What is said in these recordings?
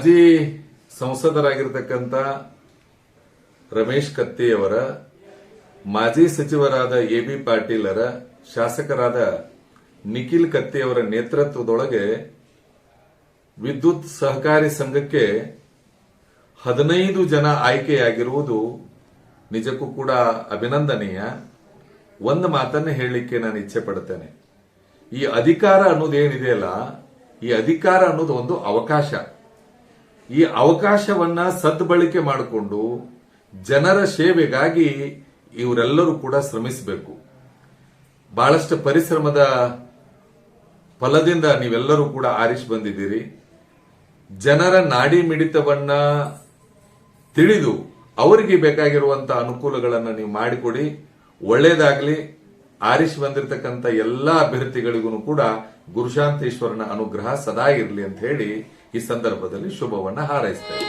ಮಾಜಿ ಸಂಸದರಾಗಿರ್ತಕ್ಕಂಥ ರಮೇಶ್ ಕತ್ತಿಯವರ, ಮಾಜಿ ಸಚಿವರಾದ ಎ ಬಿ ಪಾಟೀಲರ, ಶಾಸಕರಾದ ನಿಖಿಲ್ ಕತ್ತಿಯವರ ನೇತೃತ್ವದೊಳಗೆ ವಿದ್ಯುತ್ ಸಹಕಾರಿ ಸಂಘಕ್ಕೆ ಹದಿನೈದು ಜನ ಆಯ್ಕೆಯಾಗಿರುವುದು ನಿಜಕ್ಕೂ ಕೂಡ ಅಭಿನಂದನೀಯ. ಒಂದು ಮಾತನ್ನು ಹೇಳಲಿಕ್ಕೆ ನಾನು ಇಚ್ಛೆ ಪಡ್ತೇನೆ ಈ ಅಧಿಕಾರ ಅನ್ನೋದು ಏನಿದೆಯಲ್ಲ, ಈ ಅಧಿಕಾರ ಅನ್ನೋದು ಒಂದು ಅವಕಾಶ. ಈ ಅವಕಾಶವನ್ನ ಸದ್ಬಳಕೆ ಮಾಡಿಕೊಂಡು ಜನರ ಸೇವೆಗಾಗಿ ಇವರೆಲ್ಲರೂ ಕೂಡ ಶ್ರಮಿಸಬೇಕು. ಬಹಳಷ್ಟು ಪರಿಶ್ರಮದ ಫಲದಿಂದ ನೀವೆಲ್ಲರೂ ಕೂಡ ಆರಿಸಿ ಬಂದಿದ್ದೀರಿ. ಜನರ ನಾಡಿ ಮಿಡಿತವನ್ನ ತಿಳಿದು ಅವರಿಗೆ ಬೇಕಾಗಿರುವಂತಹ ಅನುಕೂಲಗಳನ್ನು ನೀವು ಮಾಡಿಕೊಡಿ. ಒಳ್ಳೇದಾಗ್ಲಿ. ಆರಿಸಿ ಬಂದಿರತಕ್ಕಂಥ ಎಲ್ಲ ಅಭ್ಯರ್ಥಿಗಳಿಗೂ ಕೂಡ ಗುರುಶಾಂತೇಶ್ವರನ ಅನುಗ್ರಹ ಸದಾ ಇರಲಿ ಅಂತ ಹೇಳಿ ಈ ಸಂದರ್ಭದಲ್ಲಿ ಶುಭವನ್ನ ಹಾರೈಸ್ತೇವೆ.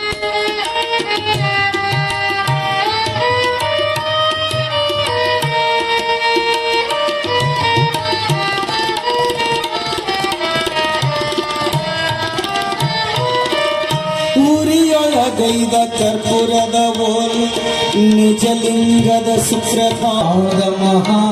ಗೈದ ಕರ್ಪುರದ ಬೋಲ್ ನಿಜಲಿಂಗದ ಸುಪ್ರಭಾವದ ಮಹಾನಗಲ್ಲ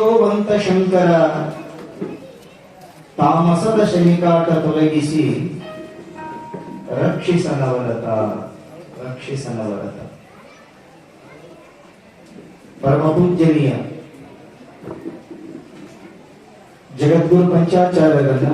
ತೇಜೋವಂತ ಶಂಕರ ತಾಮಸದ ಶನಿಕಾಟ ತೊಲಗಿಸಿ ರಕ್ಷಿಸನವರತ ರಕ್ಷಿಸನವರತ ಪರಮ ಪೂಜ್ಯನೀಯ ಜಗದ್ಗುರು ಪಂಚಾಚಾರ್ಯರನ್ನ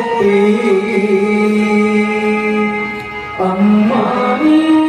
முக்தி அம்மா நீ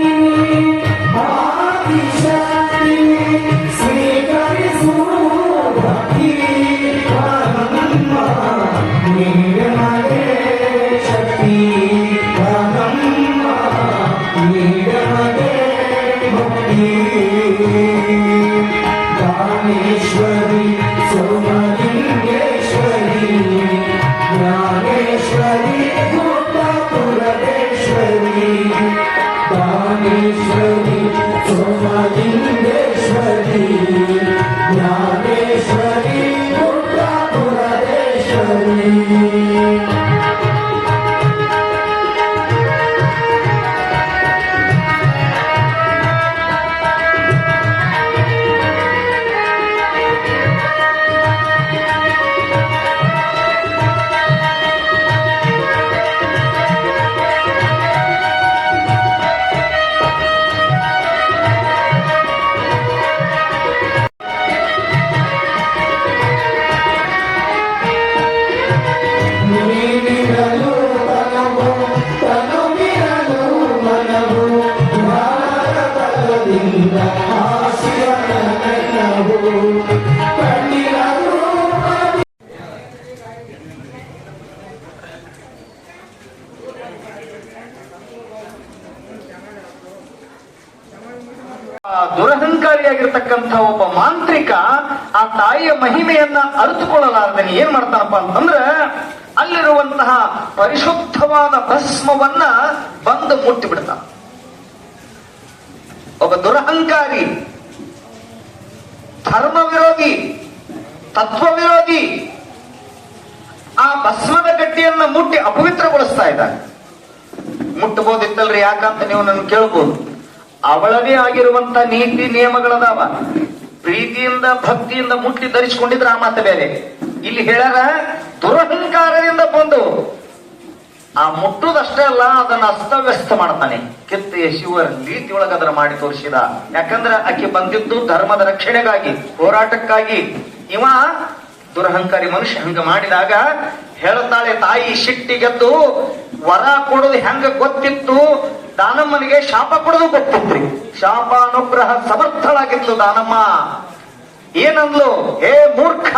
ದುರಹಂಕಾರಿಯಾಗಿರ್ತಕ್ಕಂಥ ಒಬ್ಬ ಮಾಂತ್ರಿಕ ಆ ತಾಯಿಯ ಮಹಿಮೆಯನ್ನ ಅರಿತುಕೊಳ್ಳಲಾರ್ದನೆ ಏನ್ ಮಾಡ್ತಾನಪ್ಪ ಅಂತಂದ್ರ ಅಲ್ಲಿರುವಂತಹ ಪರಿಶುದ್ಧವಾದ ಭಸ್ಮವನ್ನ ಬಂದು ಮುಟ್ಟಿ ಬಿಡ್ತಾನ. ಒಬ್ಬ ದುರಹಂಕಾರಿ ಧರ್ಮ ವಿರೋಧಿ ತತ್ವ ವಿರೋಧಿ ಆ ಭಸ್ಮದ ಗಟ್ಟಿಯನ್ನ ಮುಟ್ಟಿ ಅಪವಿತ್ರಗೊಳಿಸ್ತಾ ಇದ್ದಾನೆ. ಮುಟ್ಟಬಹುದಿತ್ತಲ್ರಿ ಯಾಕಂತ ನೀವು ನನ್ನ ಕೇಳ್ಬೋದು. ಅವಳದೇ ಆಗಿರುವಂತ ನೀತಿ ನಿಯಮಗಳದಾವ. ಪ್ರೀತಿಯಿಂದ, ಭಕ್ತಿಯಿಂದ ಮುಟ್ಟಿ ಧರಿಸಿಕೊಂಡಿದ್ರೆ ಆ ಮಾತು ಬೇರೆ. ಇಲ್ಲಿ ಹೇಳ್ಯಾರ, ದುರಹಂಕಾರದಿಂದ ಬಂದು ಆ ಮುಟ್ಟುದಷ್ಟೇ ಅಲ್ಲ, ಅದನ್ನ ಅಸ್ತವ್ಯಸ್ತ ಮಾಡ್ತಾನೆ. ಕಿತ್ತ ಶಿವರ ರೀತಿ ಒಳಗ ಅದನ್ನ ಮಾಡಿ ತೋರಿಸಿದ. ಯಾಕಂದ್ರೆ ಆಕೆ ಬಂದಿದ್ದು ಧರ್ಮದ ರಕ್ಷಣೆಗಾಗಿ, ಹೋರಾಟಕ್ಕಾಗಿ. ಇವ ದುರಹಂಕಾರಿ ಮನುಷ್ಯ ಹಂಗ ಮಾಡಿದಾಗ ಹೇಳ್ತಾಳೆ, ತಾಯಿ ಸಿಟ್ಟಿಗೆದ್ದು ವರ ಕೊಡೋದು ಹೆಂಗ ಗೊತ್ತಿತ್ತು? ದಾನಮ್ಮನಿಗೆ ಶಾಪ ಕೊಡೋದು ಗೊತ್ತಿತ್ರಿ. ಶಾಪ ಅನುಗ್ರಹ ಸಮರ್ಥಳಾಗಿತ್ತು ದಾನಮ್ಮ. ಏನಂದ್ಲು? ಹೇ ಮೂರ್ಖ,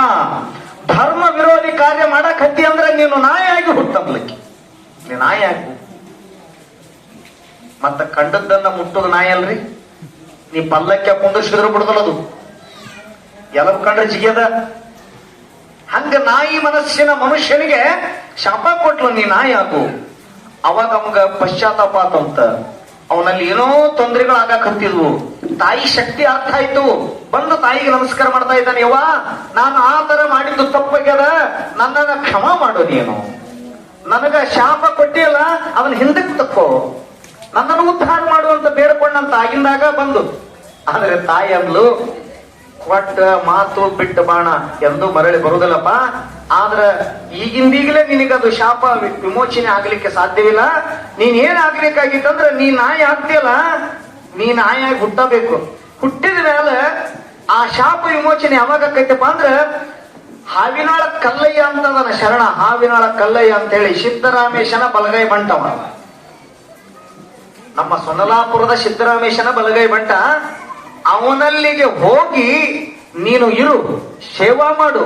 ಧರ್ಮ ವಿರೋಧಿ ಕಾರ್ಯ ಮಾಡಕ್ ಹತ್ತಿ ಅಂದ್ರೆ ನೀನು ನಾಯಾಗಿ ಹುಟ್ಟಂಬ್ಲಿಕ್ಕೆ. ನೀ ನಾಯಿ ಆಗು ಮತ್ತ ಕಂಡದ್ದನ್ನ ಮುಟ್ಟೋದು ನಾಯಿ ನೀ ಪಲ್ಲಕ್ಕೆ ಕುಂದಿಸಿದ್ರು ಬಿಡುದಲ್ಲದು ಎಲ್ಲರೂ ಕಂಡ್ರೆ ಜಿಗ್ಯದ ಹಂಗ ನಾಯಿ ಮನಸ್ಸಿನ ಮನುಷ್ಯನಿಗೆ ಶಾಪ ಕೊಟ್ಲು, ನೀ ನಾಯಿ ಆಗು ಅವಾಗ ಅವಂಗ ಪಶ್ಚಾತ್ತಾಪ ಅಂತ. ಅವನಲ್ಲಿ ಏನೋ ತೊಂದರೆಗಳು ಹತ್ತಿದ್ವು ತಾಯಿ ಶಕ್ತಿ ಅರ್ಥ ಆಯ್ತು. ಬಂದು ತಾಯಿಗೆ ನಮಸ್ಕಾರ ಮಾಡ್ತಾ ಇದ್ದಾನೆ, ಯವ್ವ, ನಾನು ಆ ತರ ಮಾಡಿದ್ದು ತಪ್ಪಾಗ್ಯದ. ನನ್ನನ್ನ ಕ್ಷಮ ಮಾಡು ನೀನು. ನನಗ ಶಾಪ ಕೊಟ್ಟಿಯಲ್ಲ ಅವನ್ ಹಿಂದಕ್ಕೆ ತಕ್ಕೋ. ನನ್ನನ್ನು ಉದ್ಧಾರ ಮಾಡುವಂತ ಬೇಡ್ಕೊಂಡಂತ ಆಗಿಂದಾಗ ಬಂದು. ಆದ್ರೆ ತಾಯಿ ಅಂದ್ಲು ಕೊಟ್ಟ ಮಾತು ಬಿಟ್ಟ ಬಾಣ ಎಂದು ಮರಳಿ ಬರುವುದಿಲ್ಲಪ್ಪ. ಆದ್ರ ಈಗಿಂದೀಗಲೇ ನಿನಗದು ಶಾಪ ವಿಮೋಚನೆ ಆಗ್ಲಿಕ್ಕೆ ಸಾಧ್ಯವಿಲ್ಲ. ನೀನ್ ಏನ್ ಆಗ್ಲಿಕ್ಕಾಗಿತ್ತಂದ್ರ ನೀ ನಾಯಿ ಆಗ್ತಿಯಲ್ಲ? ನೀ ನಾಯಿಯಾಗಿ ಹುಟ್ಟಬೇಕು. ಹುಟ್ಟಿದ ಮೇಲೆ ಆ ಶಾಪ ವಿಮೋಚನೆ ಯಾವಾಗ ಆಕೈತಪ್ಪ ಅಂದ್ರ ಹಾವಿನಾಳ ಕಲ್ಲಯ್ಯ ಅಂತದನ ಶರಣ. ಹಾವಿನಾಳ ಕಲ್ಲಯ್ಯ ಅಂತ ಹೇಳಿ ಸಿದ್ದರಾಮೇಶನ ಬಲಗೈ ಬಂಟವ. ನಮ್ಮ ಸೊನ್ನಲಾಪುರದ ಸಿದ್ದರಾಮೇಶನ ಬಲಗೈ ಬಂಟ. ಅವನಲ್ಲಿಗೆ ಹೋಗಿ ನೀನು ಇರು, ಸೇವಾ ಮಾಡು.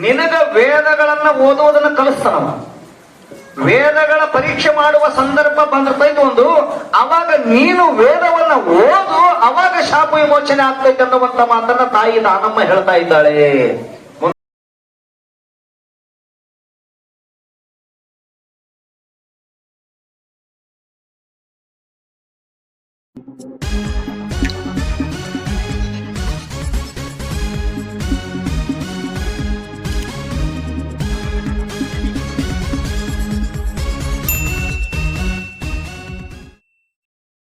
ನಿನಗ ವೇದಗಳನ್ನ ಓದುವುದನ್ನು ಕಲಿಸ್ತಾನವ. ವೇದಗಳ ಪರೀಕ್ಷೆ ಮಾಡುವ ಸಂದರ್ಭ ಬಂದಿರ್ತೈತೆ ಒಂದು. ಅವಾಗ ನೀನು ವೇದವನ್ನ ಓದು, ಅವಾಗ ಶಾಪ ವಿಮೋಚನೆ ಆಗ್ತೈತೆ ಅನ್ನುವಂತ ಮಾತನ್ನ ತಾಯಿ ದಾನಮ್ಮ ಹೇಳ್ತಾ ಇದ್ದಾಳೆ.